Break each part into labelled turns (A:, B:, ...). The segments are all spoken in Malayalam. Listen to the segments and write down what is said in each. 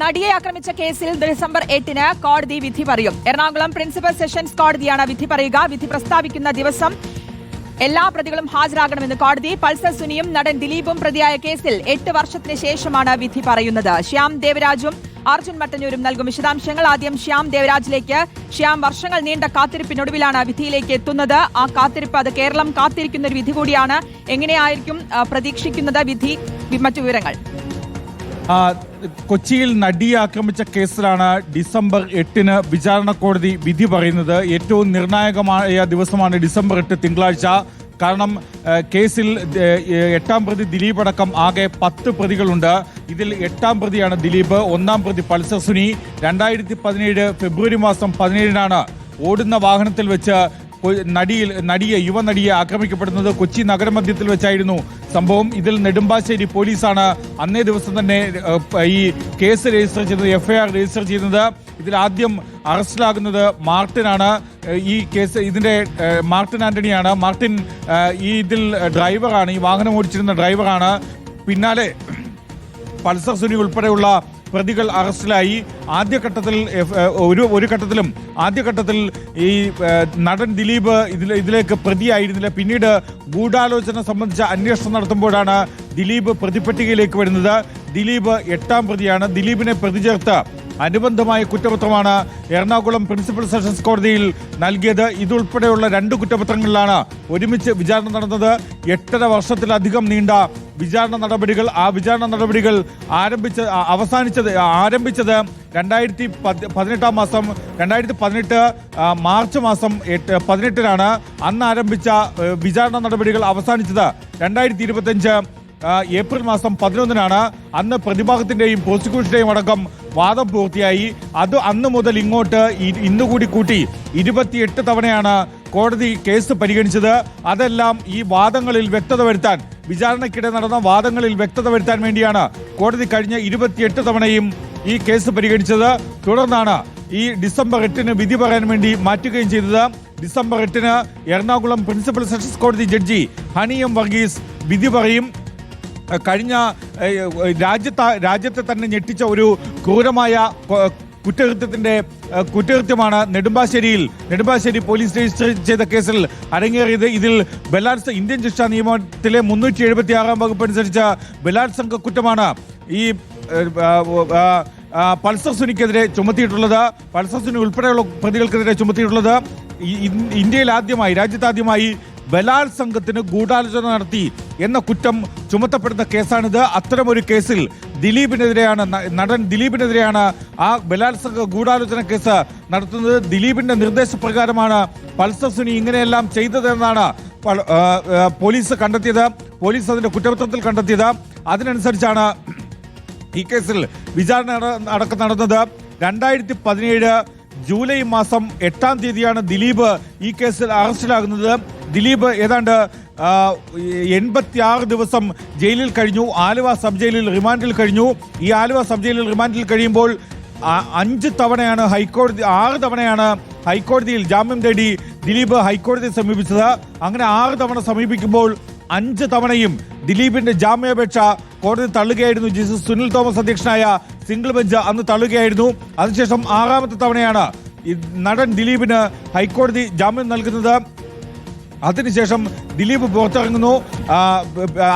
A: നടിയെ ആക്രമിച്ച കേസിൽ ഡിസംബർ എട്ടിന് കോടതി വിധി പറയും. എറണാകുളം പ്രിൻസിപ്പൽ സെഷൻസ് കോടതിയാണ് വിധി പറയുക. വിധി പ്രസ്താവിക്കുന്ന ദിവസം എല്ലാ പ്രതികളും ഹാജരാകണമെന്ന് കോടതി. പൾസർ സുനിയും നടൻ ദിലീപും പ്രതിയായ കേസിൽ എട്ട് വർഷത്തിന് ശേഷമാണ് വിധി പറയുന്നത്. ശ്യാം ദേവരാജും അർജുൻ മട്ടന്നൂരും നൽകും വിശദാംശങ്ങൾ. ആദ്യം ശ്യാം ദേവരാജിലേക്ക്. ശ്യാം വർഷങ്ങൾ നീണ്ട കാത്തിരിപ്പിനൊടുവിലാണ് വിധിയിലേക്ക് എത്തുന്നത്. ആ കാത്തിരിപ്പ് അത് കേരളം കാത്തിരിക്കുന്ന ഒരു വിധി കൂടിയാണ്. എങ്ങനെയായിരിക്കും പ്രതീക്ഷിക്കുന്നത്? വിധി മറ്റു വിവരങ്ങൾ.
B: കൊച്ചിയിൽ നടിയെ ആക്രമിച്ച കേസിലാണ് ഡിസംബർ എട്ടിന് വിചാരണ കോടതി വിധി പറയുന്നത്. ഏറ്റവും നിർണായകമായ ദിവസമാണ് ഡിസംബർ എട്ട് തിങ്കളാഴ്ച. കാരണം കേസിൽ എട്ടാം പ്രതി ദിലീപ് അടക്കം ആകെ പത്ത് പ്രതികളുണ്ട്. ഇതിൽ എട്ടാം പ്രതിയാണ് ദിലീപ് ഒന്നാം പ്രതി പൾസർ സുനി. രണ്ടായിരത്തി പതിനേഴ് ഫെബ്രുവരി മാസം പതിനേഴിനാണ് ഓടുന്ന വാഹനത്തിൽ വെച്ച് നടിയിൽ നടിയെ യുവനടിയെ ആക്രമിക്കപ്പെടുന്നത് കൊച്ചി നഗരമധ്യത്തിൽ വെച്ചായിരുന്നു. സംഭവം ഇതിൽ നെടുമ്പാശ്ശേരി പോലീസാണ് അന്നേ ദിവസം തന്നെ ഈ കേസ് രജിസ്റ്റർ ചെയ്തത് എഫ്ഐആർ രജിസ്റ്റർ ചെയ്യുന്നത് ഇതിൽ ആദ്യം അറസ്റ്റിലാകുന്നത് മാർട്ടിനാണ്. ഈ കേസ് ഇതിന്റെ ഏഹ്, മാർട്ടിൻ ആന്റണിയാണ്. മാർട്ടിൻ ഈ ഇതിൽ ഡ്രൈവറാണ് ഈ വാഹനം ഓടിച്ചിരുന്ന ഡ്രൈവറാണ്. പിന്നാലെ പൾസർ സുനി ഉൾപ്പെടെയുള്ള പ്രതികൾ അറസ്റ്റിലായി. ആദ്യഘട്ടത്തിൽ ഒരു ഒരു ഘട്ടത്തിലും ആദ്യഘട്ടത്തിൽ ഈ നടൻ ദിലീപ് ഇതിൽ ഇതിലേക്ക് പ്രതിയായിരുന്നില്ല. പിന്നീട് ഗൂഢാലോചന സംബന്ധിച്ച അന്വേഷണം നടത്തുമ്പോഴാണ് ദിലീപ് പ്രതിപട്ടികയിലേക്ക് വരുന്നത്. ദിലീപ് എട്ടാം പ്രതിയാണ്. ദിലീപിനെ പ്രതി ചേർത്ത് അനുബന്ധമായ കുറ്റപത്രമാണ് എറണാകുളം പ്രിൻസിപ്പൽ സെഷൻസ് കോടതിയിൽ നൽകിയത്. ഇതുൾപ്പെടെയുള്ള രണ്ട് കുറ്റപത്രങ്ങളിലാണ് ഒരുമിച്ച് വിചാരണ നടന്നത്. എട്ടര വർഷത്തിലധികം നീണ്ട വിചാരണ നടപടികൾ. ആ വിചാരണ നടപടികൾ ആരംഭിച്ച അവസാനിച്ചത് ആരംഭിച്ചത് രണ്ടായിരത്തി പതി- പതിനെട്ടാം മാസം രണ്ടായിരത്തി പതിനെട്ട് മാർച്ച് മാസം എട്ട് പതിനെട്ടിനാണ് അന്ന് ആരംഭിച്ച വിചാരണ നടപടികൾ അവസാനിച്ചത്. രണ്ടായിരത്തി ഇരുപത്തിയഞ്ച് ആ, ഏപ്രിൽ മാസം പതിനൊന്നിനാണ് അന്ന് പ്രതിഭാഗത്തിന്റെയും പ്രോസിക്യൂഷന്റെയും അടക്കം വാദം പൂർത്തിയായി. അത് അന്ന് മുതൽ ഇങ്ങോട്ട് ഇന്നുകൂടി കൂട്ടി ഇരുപത്തിയെട്ട് തവണയാണ് കോടതി കേസ് പരിഗണിച്ചത്. അതെല്ലാം ഈ വാദങ്ങളിൽ വ്യക്തത വരുത്താൻ വിചാരണയ്ക്കിടെ നടന്ന വാദങ്ങളിൽ വ്യക്തത വരുത്താൻ വേണ്ടിയാണ് കോടതി കഴിഞ്ഞ ഇരുപത്തിയെട്ട് തവണയും ഈ കേസ് പരിഗണിച്ചത്. തുടർന്നാണ് ഈ ഡിസംബർ എട്ടിന് വിധി പറയാൻ വേണ്ടി മാറ്റുകയും ചെയ്തത്. ഡിസംബർ എട്ടിന് എറണാകുളം പ്രിൻസിപ്പൽ സെഷൻസ് കോടതി ജഡ്ജി ഹണി എം വർഗീസ് വിധി പറയും. കഴിഞ്ഞ രാജ്യത്ത രാജ്യത്ത് തന്നെ ഞെട്ടിച്ച ഒരു ക്രൂരമായ കുറ്റകൃത്യത്തിന്റെ കുറ്റകൃത്യമാണ് നെടുമ്പാശ്ശേരിയിൽ. നെടുമ്പാശ്ശേരി പോലീസ് രജിസ്റ്റർ ചെയ്ത കേസിൽ അരങ്ങേറിയത് ഇതിൽ ബലാത്സ ഇന്ത്യൻ ശിക്ഷാ നിയമത്തിലെ മുന്നൂറ്റി എഴുപത്തി ആറാം വകുപ്പ് അനുസരിച്ച് ബലാത്സംഗ കുറ്റമാണ് ഈ പൾസർ സുനിക്കെതിരെ ചുമത്തിയിട്ടുള്ളത് പൾസർ സുനി ഉൾപ്പെടെയുള്ള പ്രതികൾക്കെതിരെ ചുമത്തിയിട്ടുള്ളത്. ഇന്ത്യയിൽ ആദ്യമായി രാജ്യത്താദ്യമായി ബലാത്സംഗത്തിന് ഗൂഢാലോചന നടത്തി. എന്ന കുറ്റം ചുമത്തപ്പെടുന്ന കേസാണിത്. അത്തരമൊരു കേസിൽ ദിലീപിനെതിരെയാണ് നടൻ ദിലീപിനെതിരെയാണ് ആ ബലാത്സംഗ ഗൂഢാലോചന കേസ് നടത്തുന്നത്. ദിലീപിന്റെ നിർദ്ദേശപ്രകാരമാണ് പൾസർ സുനി ഇങ്ങനെയെല്ലാം ചെയ്തതെന്നാണ് പോലീസ് കണ്ടെത്തിയത്. പോലീസ് അതിന്റെ കുറ്റപത്രത്തിൽ കണ്ടെത്തിയത്. അതിനനുസരിച്ചാണ് ഈ കേസിൽ വിചാരണ അടക്കം നടന്നത്. രണ്ടായിരത്തി പതിനേഴ് ജൂലൈ മാസം എട്ടാം തീയതിയാണ് ദിലീപ് ഈ കേസിൽ അറസ്റ്റിലാകുന്നത്. ദിലീപ് ഏതാണ്ട് എൺപത്തി ആറ് ദിവസം ജയിലിൽ കഴിഞ്ഞു. ആലുവ സബ് ജയിലിൽ റിമാൻഡിൽ കഴിഞ്ഞു. ഈ ആലുവ സബ് ജയിലിൽ റിമാൻഡിൽ കഴിയുമ്പോൾ അഞ്ച് തവണയാണ് ഹൈക്കോടതി ആറ് തവണയാണ് ഹൈക്കോടതിയിൽ ജാമ്യം തേടി ദിലീപ് ഹൈക്കോടതിയെ സമീപിച്ചത്. അങ്ങനെ ആറ് തവണ സമീപിക്കുമ്പോൾ അഞ്ച് തവണയും ദിലീപിന്റെ ജാമ്യാപേക്ഷ കോടതി തള്ളുകയായിരുന്നു. ജസ്റ്റിസ് സുനിൽ തോമസ് അധ്യക്ഷനായ സിംഗിൾ ബെഞ്ച് അന്ന് തള്ളുകയായിരുന്നു. അതിനുശേഷം ആറാമത്തെ തവണയാണ് നടൻ ദിലീപിന് ഹൈക്കോടതി ജാമ്യം നൽകുന്നത്. അതിനുശേഷം ദിലീപ് പുറത്തിറങ്ങുന്നു.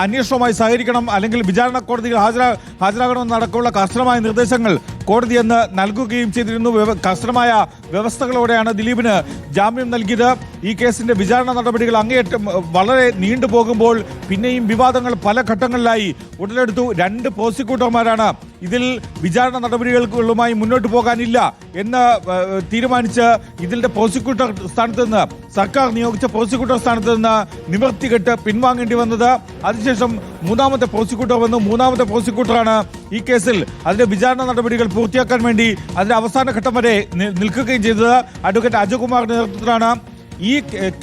B: അന്വേഷണവുമായി സഹകരിക്കണം. അല്ലെങ്കിൽ വിചാരണ കോടതിയിൽ ഹാജരാ ഹാജരാകണമെന്നടക്കമുള്ള കർശനമായ നിർദ്ദേശങ്ങൾ കോടതി എന്ന് നൽകുകയും ചെയ്തിരുന്നു. കർശനമായ വ്യവസ്ഥകളോടെയാണ് ദിലീപിന് ജാമ്യം നൽകിയത്. ഈ കേസിന്റെ വിചാരണ നടപടികൾ അങ്ങേയറ്റം വളരെ നീണ്ടുപോകുമ്പോൾ പിന്നെയും വിവാദങ്ങൾ പല ഘട്ടങ്ങളിലായി. ഉടലെടുത്തു രണ്ട് പ്രോസിക്യൂട്ടർമാരാണ്. ഇതിൽ വിചാരണ നടപടികളുമായി മുന്നോട്ട് പോകാനില്ല എന്ന് തീരുമാനിച്ച് ഇതിന്റെ പ്രോസിക്യൂട്ടർ സ്ഥാനത്ത് നിന്ന് സർക്കാർ നിയോഗിച്ച പ്രോസിക്യൂട്ടർ സ്ഥാനത്ത് നിന്ന് നിവർത്തികെട്ട് പിൻവാങ്ങേണ്ടി വന്നത്. അതിനുശേഷം മൂന്നാമത്തെ പ്രോസിക്യൂട്ടർ വന്നു. മൂന്നാമത്തെ പ്രോസിക്യൂട്ടറാണ് ഈ കേസിൽ. അതിന്റെ വിചാരണ നടപടികൾ പൂർത്തിയാക്കാൻ വേണ്ടി അതിന്റെ അവസാന ഘട്ടം വരെ നി- നിൽക്കുകയും ചെയ്തത് അഡ്വക്കേറ്റ് അജയകുമാറിന്റെ നേതൃത്വത്തിലാണ്. ഈ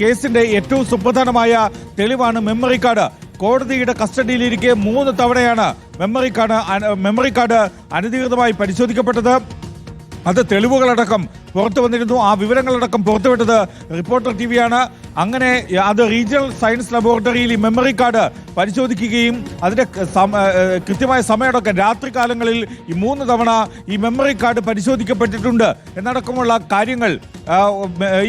B: കേസിന്റെ ഏറ്റവും സുപ്രധാനമായ തെളിവാണ് മെമ്മറി കാർഡ്. കോടതിയുടെ കസ്റ്റഡിയിലിരിക്കെ മൂന്ന് തവണയാണ് മെമ്മറി കാർഡ് മെമ്മറി കാർഡ് അനധികൃതമായി പരിശോധിക്കപ്പെട്ടത്. അത് തെളിവുകളടക്കം പുറത്തു വന്നിരുന്നു ആ വിവരങ്ങളടക്കം പുറത്തുവിട്ടത് റിപ്പോർട്ടർ ടി വിയാണ്. അങ്ങനെ അത് റീജിയണൽ സയൻസ് ലബോറട്ടറിയിൽ ഈ മെമ്മറി കാർഡ് പരിശോധിക്കുകയും അതിന്റെ കൃത്യമായ സമയമടക്കം രാത്രി കാലങ്ങളിൽ ഈ മൂന്ന് തവണ ഈ മെമ്മറി കാർഡ് പരിശോധിക്കപ്പെട്ടിട്ടുണ്ട്. എന്നടക്കമുള്ള കാര്യങ്ങൾ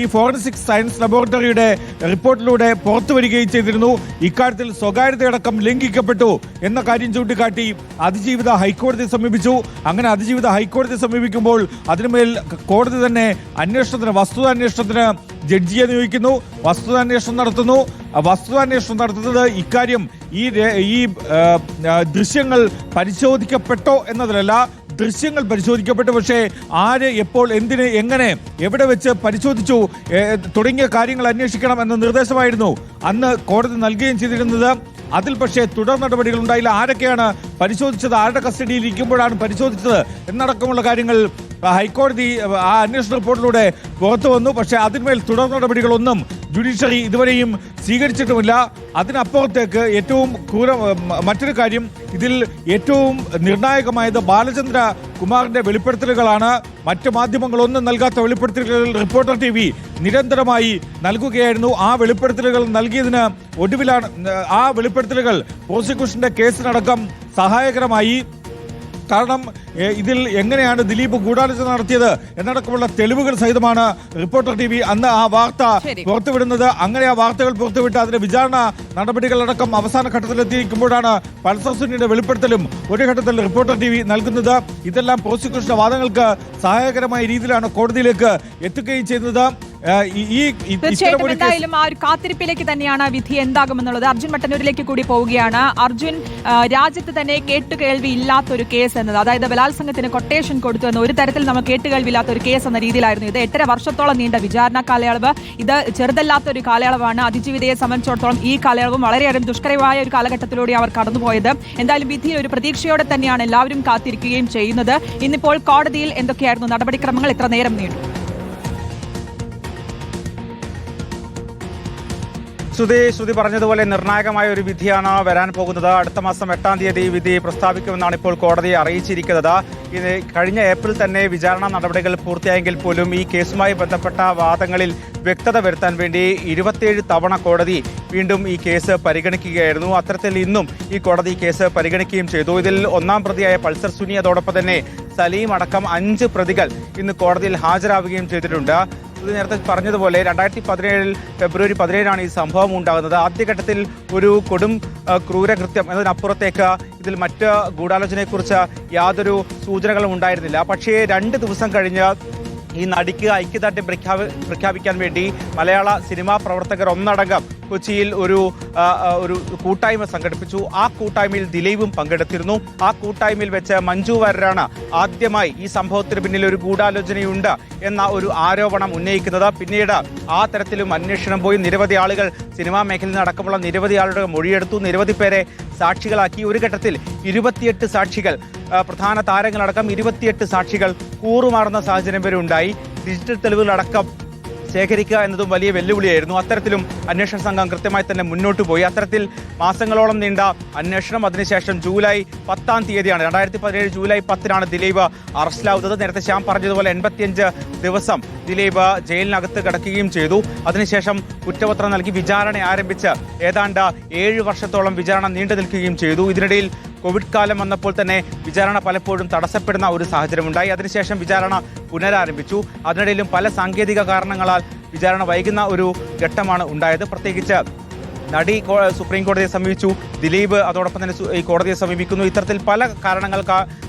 B: ഈ ഫോറൻസിക് സയൻസ് ലബോറട്ടറിയുടെ റിപ്പോർട്ടിലൂടെ പുറത്തു വരികയും ചെയ്തിരുന്നു. ഇക്കാര്യത്തിൽ സ്വകാര്യതയടക്കം ലംഘിക്കപ്പെട്ടു എന്ന കാര്യം ചൂണ്ടിക്കാട്ടി അതിജീവിത ഹൈക്കോടതിയെ സമീപിച്ചു. അങ്ങനെ അതിജീവിത ഹൈക്കോടതിയെ സമീപിക്കുമ്പോൾ അതിനുമേൽ കോടതി തന്നെ അന്വേഷണത്തിന് വസ്തുതാന്വേഷണത്തിന് ജഡ്ജിയെ നിയോഗിക്കുന്നു വസ്തുതാന്വേഷണം നടത്തുന്നു. വസ്തുതാന്വേഷണം നടത്തുന്നത് ഇക്കാര്യം ഈ ഈ ദൃശ്യങ്ങൾ പരിശോധിക്കപ്പെട്ടോ എന്നതിലല്ല ദൃശ്യങ്ങൾ പരിശോധിക്കപ്പെട്ടു. പക്ഷേ ആര് എപ്പോൾ എന്തിന് എങ്ങനെ എവിടെ വെച്ച് പരിശോധിച്ചു തുടങ്ങിയ കാര്യങ്ങൾ അന്വേഷിക്കണം എന്ന നിർദ്ദേശമായിരുന്നു. അന്ന് കോടതി നൽകുകയും ചെയ്തിരുന്നത്. അതിൽ പക്ഷേ തുടർ നടപടികൾ ഉണ്ടായില്ല. ആരൊക്കെയാണ് പരിശോധിച്ചത്? ആരുടെ കസ്റ്റഡിയിൽ ഇരിക്കുമ്പോഴാണ് പരിശോധിച്ചത്? എന്നടക്കമുള്ള കാര്യങ്ങൾ ഹൈക്കോടതി ആ അന്വേഷണ റിപ്പോർട്ടിലൂടെ പുറത്തു വന്നു. പക്ഷേ അതിന്മേൽ തുടർ നടപടികളൊന്നും ജുഡീഷ്യറി ഇതുവരെയും സ്വീകരിച്ചിട്ടുമില്ല. അതിനപ്പുറത്തേക്ക് ഏറ്റവും ക്രൂര മറ്റൊരു കാര്യം ഇതിൽ ഏറ്റവും നിർണായകമായത് ബാലചന്ദ്ര കുമാറിന്റെ വെളിപ്പെടുത്തലുകളാണ്. മറ്റ് മാധ്യമങ്ങളൊന്നും നൽകാത്ത വെളിപ്പെടുത്തലുകൾ റിപ്പോർട്ടർ ടി വി നിരന്തരമായി നൽകുകയായിരുന്നു. ആ വെളിപ്പെടുത്തലുകൾ നൽകിയതിന് ഒടുവിലാണ് ആ വെളിപ്പെടുത്തലുകൾ പ്രോസിക്യൂഷന്റെ കേസിനടക്കം സഹായകരമായി കാരണം ഇതിൽ എങ്ങനെയാണ് ദിലീപ് ഗൂഢാലോചന നടത്തിയത് എന്നടക്കമുള്ള തെളിവുകൾ സഹിതമാണ് റിപ്പോർട്ടർ ടി വി അന്ന് ആ വാർത്ത പുറത്തുവിടുന്നത്. അങ്ങനെ ആ വാർത്തകൾ പുറത്തുവിട്ട് അതിന്റെ വിചാരണ നടപടികളടക്കം അവസാന ഘട്ടത്തിലെത്തിയിരിക്കുമ്പോഴാണ് പൾസർ സുനിയുടെ വെളിപ്പെടുത്തലും ഒരു ഘട്ടത്തിൽ റിപ്പോർട്ടർ ടി വി നൽകുന്നത്. ഇതെല്ലാം പ്രോസിക്യൂഷന്റെ വാദങ്ങൾക്ക് സഹായകരമായ രീതിയിലാണ് കോടതിയിലേക്ക് എത്തുകയും ചെയ്യുന്നത്. ഈ-
A: തീർച്ചയായിട്ടും എന്തായാലും ആ ഒരു കാത്തിരിപ്പിലേക്ക് തന്നെയാണ് വിധി എന്താകുമെന്നുള്ളത്. അർജുൻ മട്ടന്നൂരിലേക്ക് കൂടി പോവുകയാണ്. അർജുൻ രാജ്യത്ത് തന്നെ കേട്ടുകേൾവി ഇല്ലാത്തൊരു കേസ് എന്നത് അതായത് ബലാത്സംഗത്തിന് കൊട്ടേഷൻ കൊടുത്തു എന്ന് ഒരു തരത്തിൽ നമ്മൾ കേട്ടുകേൾവി ഇല്ലാത്ത ഒരു കേസ് എന്ന രീതിയിലായിരുന്നു ഇത്. എട്ടര വർഷത്തോളം നീണ്ട വിചാരണ കാലയളവ്. ഇത് ചെറുതല്ലാത്ത ഒരു കാലയളവാണ്. അതിജീവിതയെ സംബന്ധിച്ചിടത്തോളം ഈ കാലയളവ് വളരെയേറെ ദുഷ്കരമായ ഒരു കാലഘട്ടത്തിലൂടെ അവർ കടന്നുപോയത്. എന്തായാലും വിധി ഒരു പ്രതീക്ഷയോടെ തന്നെയാണ് എല്ലാവരും കാത്തിരിക്കുകയും ചെയ്യുന്നത്. ഇന്നിപ്പോൾ കോടതിയിൽ എന്തൊക്കെയായിരുന്നു നടപടിക്രമങ്ങൾ? എത്ര നേരം നീണ്ടു.
C: ശ്രുതി ശ്രുതി പറഞ്ഞതുപോലെ നിർണായകമായ ഒരു വിധിയാണ് വരാൻ പോകുന്നത്. അടുത്ത മാസം എട്ടാം തീയതി വിധി പ്രസ്താവിക്കുമെന്നാണ് ഇപ്പോൾ കോടതി അറിയിച്ചിരിക്കുന്നത്. ഇത് കഴിഞ്ഞ ഏപ്രിൽ തന്നെ വിചാരണ നടപടികൾ പൂർത്തിയായെങ്കിൽ പോലും ഈ കേസുമായി ബന്ധപ്പെട്ട വാദങ്ങളിൽ വ്യക്തത വരുത്താൻ വേണ്ടി ഇരുപത്തിയേഴ് തവണ കോടതി വീണ്ടും ഈ കേസ് പരിഗണിക്കുകയായിരുന്നു. അത്തരത്തിൽ ഇന്നും ഈ കോടതി കേസ് പരിഗണിക്കുകയും ചെയ്തു. ഇതിൽ ഒന്നാം പ്രതിയായ പൾസർ സുനി അതോടൊപ്പം തന്നെ സലീം അടക്കം അഞ്ച് പ്രതികൾ ഇന്ന് കോടതിയിൽ ഹാജരാവുകയും ചെയ്തിട്ടുണ്ട്. ഇത് നേരത്തെ പറഞ്ഞതുപോലെ രണ്ടായിരത്തി പതിനേഴിൽ ഫെബ്രുവരി പതിനേഴാണ് ഈ സംഭവം ഉണ്ടാകുന്നത്. ആദ്യഘട്ടത്തിൽ ഒരു കൊടും ക്രൂരകൃത്യം എന്നതിനപ്പുറത്തേക്ക് ഇതിൽ മറ്റ് ഗൂഢാലോചനയെക്കുറിച്ച് യാതൊരു സൂചനകളും ഉണ്ടായിരുന്നില്ല. പക്ഷേ രണ്ട് ദിവസം കഴിഞ്ഞ് ഈ നടിക്ക് ഐക്യദാർഢ്യം പ്രഖ്യാപി പ്രഖ്യാപിക്കാൻ വേണ്ടി മലയാള സിനിമാ പ്രവർത്തകർ ഒന്നടങ്കം കൊച്ചിയിൽ ഒരു ഒരു കൂട്ടായ്മ സംഘടിപ്പിച്ചു. ആ കൂട്ടായ്മയിൽ ദിലീപും പങ്കെടുത്തിരുന്നു. ആ കൂട്ടായ്മയിൽ വെച്ച് മഞ്ജു വാര്യരാണ് ആദ്യമായി ഈ സംഭവത്തിന് പിന്നിൽ ഒരു ഗൂഢാലോചനയുണ്ട് എന്ന ഒരു ആരോപണം ഉന്നയിക്കുന്നത്. പിന്നീട് ആ തരത്തിലും അന്വേഷണം പോയി. നിരവധി ആളുകൾ സിനിമാ മേഖലയിൽ അടക്കമുള്ള നിരവധി ആളുടെ മൊഴിയെടുത്തു. നിരവധി പേരെ സാക്ഷികളാക്കി. ഒരു ഘട്ടത്തിൽ ഇരുപത്തിയെട്ട് സാക്ഷികൾ പ്രധാന താരങ്ങളടക്കം ഇരുപത്തിയെട്ട് സാക്ഷികൾ കൂറുമാറുന്ന സാഹചര്യം വരെ ഉണ്ടായി. ഡിജിറ്റൽ തെളിവുകളടക്കം ശേഖരിക്കുക എന്നതും വലിയ വെല്ലുവിളിയായിരുന്നു. അത്തരത്തിലും അന്വേഷണ സംഘം കൃത്യമായി തന്നെ മുന്നോട്ട് പോയി. അത്തരത്തിൽ മാസങ്ങളോളം നീണ്ട അന്വേഷണം. അതിനുശേഷം ജൂലൈ പത്താം തീയതിയാണ് രണ്ടായിരത്തി പതിനേഴ് ജൂലൈ പത്തിനാണ് ദിലീപ് അറസ്റ്റിലാവുന്നത്. നേരത്തെ ശ്യാം പറഞ്ഞതുപോലെ എൺപത്തിയഞ്ച് ദിവസം ദിലീപ് ജയിലിനകത്ത് കിടക്കുകയും ചെയ്തു. അതിനുശേഷം കുറ്റപത്രം നൽകി വിചാരണ ആരംഭിച്ച് ഏതാണ്ട് ഏഴ് വർഷത്തോളം വിചാരണ നീണ്ടു നിൽക്കുകയും ചെയ്തു. ഇതിനിടയിൽ കോവിഡ് കാലം വന്നപ്പോൾ തന്നെ വിചാരണ പലപ്പോഴും തടസ്സപ്പെടുന്ന ഒരു സാഹചര്യമുണ്ടായി. അതിനുശേഷം വിചാരണ പുനരാരംഭിച്ചു. അതിനിടയിലും പല സാങ്കേതിക കാരണങ്ങളാൽ വിചാരണ വൈകുന്ന ഒരു ഘട്ടമാണ് ഉണ്ടായത്. പ്രത്യേകിച്ച് നടി സുപ്രീം കോടതിയെ സമീപിച്ചു. ദിലീപ് അതോടൊപ്പം തന്നെ ഈ കോടതിയെ സമീപിക്കുന്നു. ഇത്തരത്തിൽ പല കാരണങ്ങൾ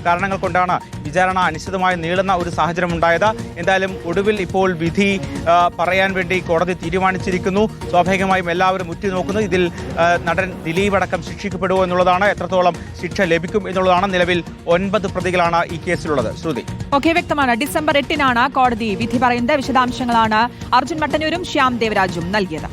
C: കാരണങ്ങൾ കൊണ്ടാണ് വിചാരണ അനിശ്ചിതമായി നീളുന്ന ഒരു സാഹചര്യം ഉണ്ടായത്. എന്തായാലും ഒടുവിൽ ഇപ്പോൾ വിധി പറയാൻ വേണ്ടി കോടതി തീരുമാനിച്ചിരിക്കുന്നു. സ്വാഭാവികമായും എല്ലാവരും ഉറ്റുനോക്കുന്നു ഇതിൽ നടൻ ദിലീപ് അടക്കം ശിക്ഷിക്കപ്പെടുമോ എന്നുള്ളതാണ് എത്രത്തോളം ശിക്ഷ ലഭിക്കും എന്നുള്ളതാണ് നിലവിൽ ഒൻപത് പ്രതികളാണ് ഈ കേസിലുള്ളത്. ശ്രുതി.
A: ഓക്കെ വ്യക്തമാണ്. ഡിസംബർ എട്ടിനാണ് കോടതി വിധി പറയുന്നത്. വിശദാംശങ്ങളാണ് അർജുൻ മട്ടന്നൂരും ശ്യാം ദേവരാജും നൽകിയത്.